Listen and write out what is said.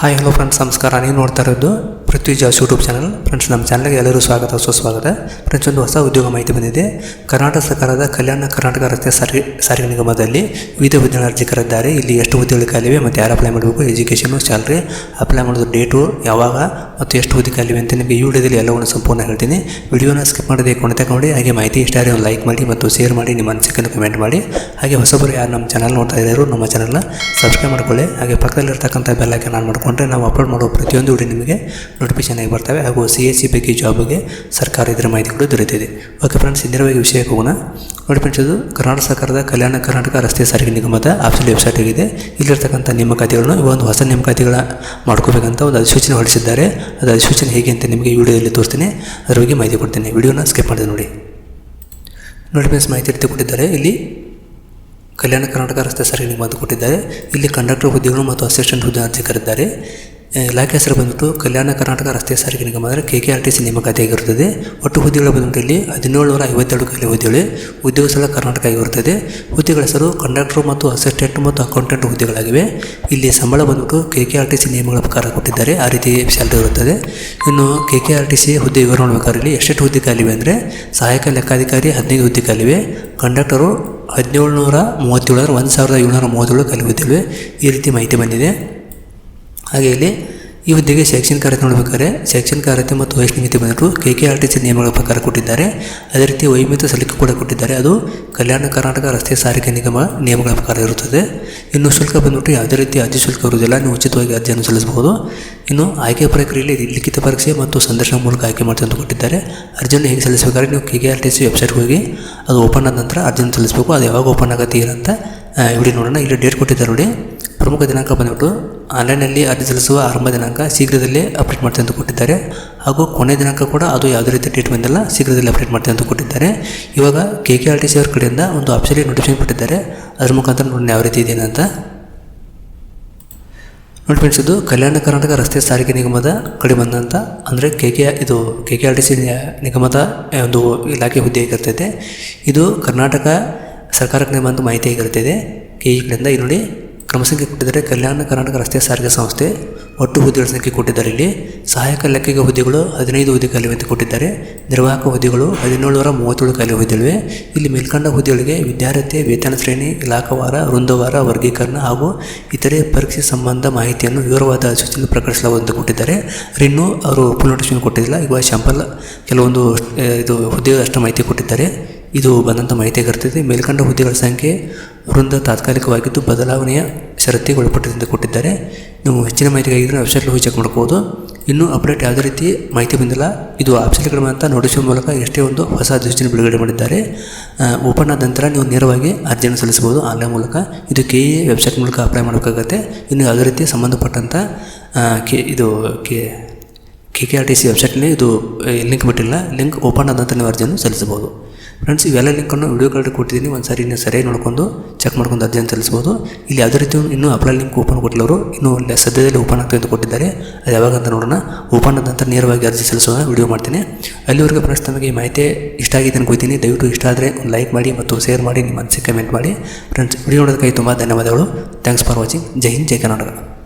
Hi hello friends ನಮಸ್ಕಾರ. ನೀವು ನೋಡ್ತಾ ಇರೋದು ಪೃಥ್ವಿ ಜಾಸ್ ಯೂಟ್ಯೂಬ್ ಚಾನಲ್ ಫ್ರೆಂಡ್ಸ್ ನಮ್ಮ ಚಾನಲ್ಗೆ ಎಲ್ಲರೂ ಸ್ವಾಗತ, ಸುಸ್ವಾಗತ. ಫ್ರೆಂಡ್ಸ್ ಒಂದು ಹೊಸ ಉದ್ಯೋಗ ಮಾಹಿತಿ ಬಂದಿದೆ. ಕರ್ನಾಟಕ ಸರ್ಕಾರದ ಕಲ್ಯಾಣ ಕರ್ನಾಟಕ ರಸ್ತೆ ಸಾರಿಗೆ ಸಾರಿಗೆ ನಿಗಮದಲ್ಲಿ ವಿವಿಧ ಹುದ್ದೆಗಳ ಅರ್ಜಿ ಕರೆದಿದ್ದಾರೆ ಇಲ್ಲಿ ಎಷ್ಟು ಹುದ್ದೆಗಳು ಕಾಲಿವೆ ಮತ್ತು ಯಾರು ಅಪ್ಲೈ ಮಾಡಬೇಕು? ಎಜುಕೇಷನು ಸ್ಯಾಲ್ರಿ ಅಪ್ಲೈ ಮಾಡೋದು ಡೇಟು ಯಾವಾಗ ಮತ್ತು ಎಷ್ಟು ಹುದ್ದೆ ಖಾಲಿವೆ ಅಂತ ನಿಮಗೆ ಈ ವಿಡಿಯೋದಲ್ಲಿ ಎಲ್ಲವನ್ನು ಸಂಪೂರ್ಣ ಹೇಳ್ತೀನಿ. ವಿಡಿಯೋನ ಸ್ಕಿಪ್ ಮಾಡದೆ ಕೊನೆತ ನೋಡಿ ಹಾಗೆ ಮಾಹಿತಿ ಇಷ್ಟ ಆದರೆ ಒಂದು ಲೈಕ್ ಮಾಡಿ ಮತ್ತು ಶೇರ್ ಮಾಡಿ, ನಿಮ್ಮ ಅನಿಸಿಕೆಯನ್ನು ಕಮೆಂಟ್ ಮಾಡಿ. ಹಾಗೆ ಹೊಸಬರು ಯಾರು ನಮ್ಮ ಚಾನಲ್ ನೋಡ್ತಾ ಇದ್ದಾರೆ ನಮ್ಮ ಚಾನಲ್ನ ಸಬ್ಸ್ಕ್ರೈಬ್ ಮಾಡ್ಕೊಳ್ಳಿ. ಹಾಗೆ ಪಕ್ಕದಲ್ಲಿರ್ತಕ್ಕಂಥ ಬೆಲ್ ನಾನು ಆನ್ ಮಾಡಿಕೊಂಡ್ರೆ ನಾವು ಅಪ್ಲೋಡ್ ಮಾಡುವ ಪ್ರತಿಯೊಂದು ವಿಡಿಯೋ ನಿಮಗೆ ನೋಟಿಫಿಕೇಶನ್ ಆಗಿ ಬರ್ತವೆ ಹಾಗೂ ಸಿ ಎಸ್ ಸಿ ಬಗ್ಗೆ ಜಾಬ್ಗೆ ಸರ್ಕಾರ ಇದರ ಮಾಹಿತಿ ಕೂಡ ದೊರೆತಿದೆ. ಓಕೆ ಫ್ರೆಂಡ್ಸ್ ನೇರವಾಗಿ ವಿಷಯಕ್ಕೆ ಹೋಗೋಣ. ನೋಡಿ ಫ್ರೆಂಡ್ಸ್ ಇದು ಕರ್ನಾಟಕ ಸರ್ಕಾರದ ಕಲ್ಯಾಣ ಕರ್ನಾಟಕ ರಸ್ತೆ ಸಾರಿಗೆ ನಿಗಮದ ಆಫೀಸಿಯಲ್ ವೆಬ್ಸೈಟ್ ಆಗಿದೆ. ಇಲ್ಲಿರ್ತಕ್ಕಂಥ ನೇಮಕಾತಿಗಳನ್ನು ಈ ಒಂದು ಹೊಸ ನೇಮಕಾತಿಗಳ ಮಾಡ್ಕೋಬೇಕಂತ ಒಂದು ಅಧಿಸೂಚನೆ ಹೊರಡಿಸಿದ್ದಾರೆ. ಅದು ಅಧಿಸೂಚನೆ ಹೇಗೆ ಅಂತ ನಿಮಗೆ ವಿಡಿಯೋದಲ್ಲಿ ತೋರಿಸ್ತೀನಿ. ಅದರ ಬಗ್ಗೆ ಮಾಹಿತಿ ಕೊಡ್ತೇನೆ. ವಿಡಿಯೋನ ಸ್ಕಿಪ್ ಮಾಡಿದೆ ನೋಡಿ. ನೋಡಿ ಫ್ರೆಂಡ್ಸ್ ಮಾಹಿತಿ ರೀತಿ ಕೊಟ್ಟಿದ್ದಾರೆ. ಇಲ್ಲಿ ಕಲ್ಯಾಣ ಕರ್ನಾಟಕ ರಸ್ತೆ ಸಾರಿಗೆ ನಿಗಮ ಅಂತ ಕೊಟ್ಟಿದ್ದಾರೆ. ಇಲ್ಲಿ ಕಂಡಕ್ಟರ್ ಹುದ್ದೆಗಳು ಮತ್ತು ಅಸಿಸ್ಟೆಂಟ್ ಹುದ್ದೆ ಅಂತ ಕರೆದಿದ್ದಾರೆ. ಇಲಾಖೆ ಹೆಸರು ಬಂದ್ಬಿಟ್ಟು ಕಲ್ಯಾಣ ಕರ್ನಾಟಕ ರಸ್ತೆ ಸಾರಿಗೆ ನಿಗಮ ಅಂದರೆ K K R T C ನೇಮಕಾತಿಯಾಗಿರುತ್ತದೆ ಒಟ್ಟು ಹುದ್ದೆಗಳ ಬಂದ್ಬಿಟ್ಟು ಇಲ್ಲಿ ಹದಿನೇಳು ನೂರ ಐವತ್ತೆರಡು ಖಾಲಿ ಹುದ್ದೆಗಳು ಉದ್ಯೋಗ ಸ್ಥಳ ಕರ್ನಾಟಕ ಆಗಿರುತ್ತದೆ ಹುದ್ದೆಗಳ ಹೆಸರು ಕಂಡಕ್ಟರ್ ಮತ್ತು ಅಸಿಸ್ಟೆಂಟ್ ಮತ್ತು ಅಕೌಂಟೆಂಟ್ ಹುದ್ದೆಗಳಾಗಿವೆ. ಇಲ್ಲಿ ಸಂಬಳ ಬಂದ್ಬಿಟ್ಟು K K R T C ನಿಯಮಗಳ ಪ್ರಕಾರ ಕೊಟ್ಟಿದ್ದಾರೆ. ಆ ರೀತಿ ಸ್ಯಾಲ್ರಿ ಇರುತ್ತದೆ. ಇನ್ನು K K R T C ಹುದ್ದೆ ವಿವರ ನೋಡಬೇಕಾದ್ರೆ ಇಲ್ಲಿ ಎಷ್ಟೆಷ್ಟು ಹುದ್ದೆ ಖಾಲಿವೆ ಅಂದರೆ ಸಹಾಯಕ ಲೆಕ್ಕಾಧಿಕಾರಿ ಹದಿನೈದು ಹುದ್ದೆ ಖಾಲಿವೆ ಕಂಡಕ್ಟರು ಹದಿನೇಳು ನೂರ ಮೂವತ್ತೇಳರ ಒಂದು ಸಾವಿರದ ಏಳ್ನೂರ ಮೂವತ್ತೇಳು ಖಾಲಿ ಹುದ್ದೆಗಳು ಈ ರೀತಿ ಮಾಹಿತಿ ಬಂದಿದೆ. ಹಾಗೆ ಇಲ್ಲಿ ಈ ಹುದ್ದೆಗೆ ಶೈಕ್ಷಣಿಕ ಅರ್ಹತೆ ನೋಡಬೇಕಾದ್ರೆ ಶೈಕ್ಷಣಿಕ ಅರ್ಹತೆ ಮತ್ತು ಮಿತಿ ಬಂದರು K K R T C ನಿಯಮಗಳ ಪ್ರಕಾರ ಕೊಟ್ಟಿದ್ದಾರೆ. ಅದೇ ರೀತಿ ವೈಮಿತ ಸಲಿಕೆ ಕೂಡ ಕೊಟ್ಟಿದ್ದಾರೆ. ಅದು ಕಲ್ಯಾಣ ಕರ್ನಾಟಕ ರಸ್ತೆ ಸಾರಿಗೆ ನಿಗಮ ನಿಯಮಗಳ ಪ್ರಕಾರ ಇರುತ್ತದೆ. ಇನ್ನು ಶುಲ್ಕ ಬಂದ್ಬಿಟ್ಟು ಯಾವುದೇ ರೀತಿ ಅರ್ಜಿ ಶುಲ್ಕ ಇರುವುದಿಲ್ಲ. ನೀವು ಉಚಿತವಾಗಿ ಅರ್ಜಿಯನ್ನು ಸಲ್ಲಿಸಬಹುದು. ಇನ್ನು ಆಯ್ಕೆ ಪ್ರಕ್ರಿಯೆಯಲ್ಲಿ ಲಿಖಿತ ಪರೀಕ್ಷೆ ಮತ್ತು ಸಂದರ್ಶನ ಮೂಲಕ ಆಯ್ಕೆ ಮಾಡ್ತೀವಿ ಅಂತ ಕೊಟ್ಟಿದ್ದಾರೆ. ಅರ್ಜಿಯನ್ನು ಹೇಗೆ ಸಲ್ಲಿಸಬೇಕಾದ್ರೆ ನೀವು K K R T C ವೆಬ್ಸೈಟ್ಗೆ ಹೋಗಿ ಅದು ಓಪನ್ ಆದ ನಂತರ ಅರ್ಜಿಯನ್ನು ಸಲ್ಲಿಸಬೇಕು. ಅದು ಯಾವಾಗ ಓಪನ್ ಆಗುತ್ತೆ ಏನಂತ ವಿಡಿಯೋ ನೋಡೋಣ. ಇಲ್ಲಿ ಡೇಟ್ ಕೊಟ್ಟಿದ್ದಾರೆ ನೋಡಿ. ಪ್ರಮುಖ ದಿನಾಂಕ ಬಂದ್ಬಿಟ್ಟು ಆನ್ಲೈನಲ್ಲಿ ಅರ್ಜಿ ಸಲ್ಲಿಸುವ ಆರಂಭ ದಿನಾಂಕ ಶೀಘ್ರದಲ್ಲೇ ಅಪ್ಡೇಟ್ ಮಾಡ್ತೀನಿ ಅಂತ ಕೊಟ್ಟಿದ್ದಾರೆ. ಹಾಗೂ ಕೊನೆ ದಿನಾಂಕ ಕೂಡ ಅದು ಯಾವುದೇ ರೀತಿ ಡೇಟ್ ಬಂದಿಲ್ಲ, ಶೀಘ್ರದಲ್ಲೇ ಅಪ್ಡೇಟ್ ಮಾಡ್ತೀನಿ ಅಂತ ಕೊಟ್ಟಿದ್ದಾರೆ. ಇವಾಗ K K R T C ಅವ್ರ ಕಡೆಯಿಂದ ಒಂದು ಆಪ್ಷನ್ಗೆ ನೋಟಿಫಿಕೇಶನ್ ಕೊಟ್ಟಿದ್ದಾರೆ. ಅದ್ರ ಮುಖಾಂತರ ನೋಡಿ ಯಾವ ರೀತಿ ಇದೆ ಅಂತ. ನೋಡಿ ಫ್ರೆಂಡ್ಸ್ ಇದು ಕಲ್ಯಾಣ ಕರ್ನಾಟಕ ರಸ್ತೆ ಸಾರಿಗೆ ನಿಗಮದ ಕಡೆ ಬಂದಂಥ ಅಂದರೆ ಕೆ ಕೆ ಇದು K K R T C ನಿಗಮದ ಒಂದು ಇಲಾಖೆ ಹುದ್ದೆ ಆಗಿರ್ತೈತೆ ಇದು. ಕರ್ನಾಟಕ ಸರ್ಕಾರಕ್ಕೆ ಬಂದು ಮಾಹಿತಿ ಆಗಿರ್ತದೆ ಕೆ ಇ ಕಡೆಯಿಂದ ಇಲ್ಲಿ ನೋಡಿ ಕ್ರಮ ಸಂಖ್ಯೆ ಕೊಟ್ಟಿದ್ದಾರೆ ಕಲ್ಯಾಣ ಕರ್ನಾಟಕ ರಸ್ತೆ ಸಾರಿಗೆ ಸಂಸ್ಥೆ ಒಟ್ಟು ಹುದ್ದೆಗಳ ಸಂಖ್ಯೆ ಕೊಟ್ಟಿದ್ದಾರೆ. ಇಲ್ಲಿ ಸಹಾಯಕ ಲೆಕ್ಕಿಗ ಹುದ್ದೆಗಳು ಹದಿನೈದು ಹುದ್ದೆ ಅಂತ ಕೊಟ್ಟಿದ್ದಾರೆ. ನಿರ್ವಾಹಕ ಹುದ್ದೆಗಳು ಹದಿನೇಳುನೂರ ಮೂವತ್ತೇಳು ಖಾಲಿ ಹುದ್ದೆಗಳಿವೆ. ಇಲ್ಲಿ ಮೇಲ್ಕಂಡ ಹುದ್ದೆಗಳಿಗೆ ವಿದ್ಯಾರ್ಥಿ ವೇತನ ಶ್ರೇಣಿ, ಇಲಾಖಾವಾರ, ವೃಂದವಾರ, ವರ್ಗೀಕರಣ ಹಾಗೂ ಇತರೆ ಪರೀಕ್ಷೆ ಸಂಬಂಧ ಮಾಹಿತಿಯನ್ನು ವಿವರವಾದ ಸೂಚನೆ ಪ್ರಕಟಿಸಲಾಗುವುದು ಅಂತ ಕೊಟ್ಟಿದ್ದಾರೆ ಇನ್ನೂ ಅವರು ಫುಲ್ ನೋಟಿಫಿಕೇಶನ್ ಕೊಟ್ಟಿಲ್ಲ. ಈಗ ಶಾಂಪಲ್ ಕೆಲವೊಂದು, ಇದು ಹುದ್ದೆಗಳ ಅಷ್ಟು ಮಾಹಿತಿ ಕೊಟ್ಟಿದ್ದಾರೆ. ಇದು ಬಂದಂಥ ಮಾಹಿತಿ ಆಗಿರ್ತದೆ ಮೇಲ್ಕಂಡ ಹುದ್ದೆಗಳ ಸಂಖ್ಯೆ ವೃಂದ ತಾತ್ಕಾಲಿಕವಾಗಿದ್ದು ಬದಲಾವಣೆಯ ಷರತ್ತಿಗೆ ಒಳಪಟ್ಟಿದೆ ಕೊಟ್ಟಿದ್ದಾರೆ. ನೀವು ಹೆಚ್ಚಿನ ಮಾಹಿತಿಗಾಗಿದ್ದರೆ ವೆಬ್ಸೈಟ್ಗೆ ಹೋಗಿ ಚೆಕ್ ಮಾಡ್ಕೋಬೋದು ಇನ್ನೂ ಅಪ್ಡೇಟ್ ಯಾವುದೇ ರೀತಿ ಮಾಹಿತಿ ಬಂದಿಲ್ಲ, ಇದು ಆಪ್ಷನ್ ಮಾತ್ರ ನೋಟಿಫಿಕೇಶನ್ ಮೂಲಕ ಎಷ್ಟೇ ಒಂದು ಹೊಸ ಅಧಿಸೂಚನೆ ಬಿಡುಗಡೆ ಮಾಡಿದ್ದಾರೆ. ಓಪನ್ ಆದ ನಂತರ ನೀವು ನೇರವಾಗಿ ಅರ್ಜಿಯನ್ನು ಸಲ್ಲಿಸಬಹುದು. ಆನ್ಲೈನ್ ಮೂಲಕ ಇದು ಕೆ ಎ ವೆಬ್ಸೈಟ್ ಮೂಲಕ ಅಪ್ಲೈ ಮಾಡಬೇಕಾಗತ್ತೆ. ಇನ್ನು ಯಾವುದೇ ರೀತಿ ಸಂಬಂಧಪಟ್ಟಂಥ ಕೆ, ಇದು K K K R T C ವೆಬ್ಸೈಟ್ನೇ ಇದು ಲಿಂಕ್ ಬಿಟ್ಟಿಲ್ಲ. ಲಿಂಕ್ ಓಪನ್ ಆದ ನಂತರ ನೀವು ಅರ್ಜಿಯನ್ನು ಸಲ್ಲಿಸಬಹುದು. ಫ್ರೆಂಡ್ಸ್ ಇವೆಲ್ಲ ಲಿಂಕನ್ನು ವಿಡಿಯೋ ಕಾರ್ಡ್ ಕೊಟ್ಟಿದ್ದೀನಿ. ಒಂದು ಸಾರಿ ನೀವು ಸರಿಯಾಗಿ ನೋಡ್ಕೊಂಡು ಚೆಕ್ ಮಾಡ್ಕೊಂಡು ಅರ್ಜಿಯನ್ನು ತಿಳಿಸ್ಬೋದು. ಇಲ್ಲಿ ಯಾವುದೇ ರೀತಿ ಇನ್ನೂ ಅಪ್ಲೈ ಲಿಂಕ್ ಓಪನ್ ಕೊಟ್ಟಿಲ್ಲವರು, ಇನ್ನೂ ಸದ್ಯದಲ್ಲಿ ಓಪನ್ ಆಗ್ತದೆ ಅಂತ ಕೊಟ್ಟಿದ್ದಾರೆ. ಅದು ಯಾವಾಗ ಅಂತ ನೋಡೋಣ. ಓಪನ್ ಆದ ನಂತರ ನೇರವಾಗಿ ಅರ್ಜಿ ಸಲ್ಲಿಸೋಣ. ವಿಡಿಯೋ ಮಾಡ್ತೀನಿ. ಅಲ್ಲಿವರೆಗೆ ಫ್ರೆಂಡ್ಸ್ ನಮಗೆ ಈ ಮಾಹಿತಿ ಇಷ್ಟ ಆಗಿದೆ ಅನ್ಕೋತೀನಿ ದಯವಿಟ್ಟು ಇಷ್ಟ ಆದರೆ ಒಂದು ಲೈಕ್ ಮಾಡಿ ಮತ್ತು ಶೇರ್ ಮಾಡಿ, ನಿಮ್ಮ ಅನಿಸಿಕೆ ಕಮೆಂಟ್ ಮಾಡಿ. ಫ್ರೆಂಡ್ಸ್ ವಿಡಿಯೋ ನೋಡೋದಕ್ಕಾಗಿ ತುಂಬ ಧನ್ಯವಾದಗಳು. Thanks for watching Jai Hind, Jai Karnataka.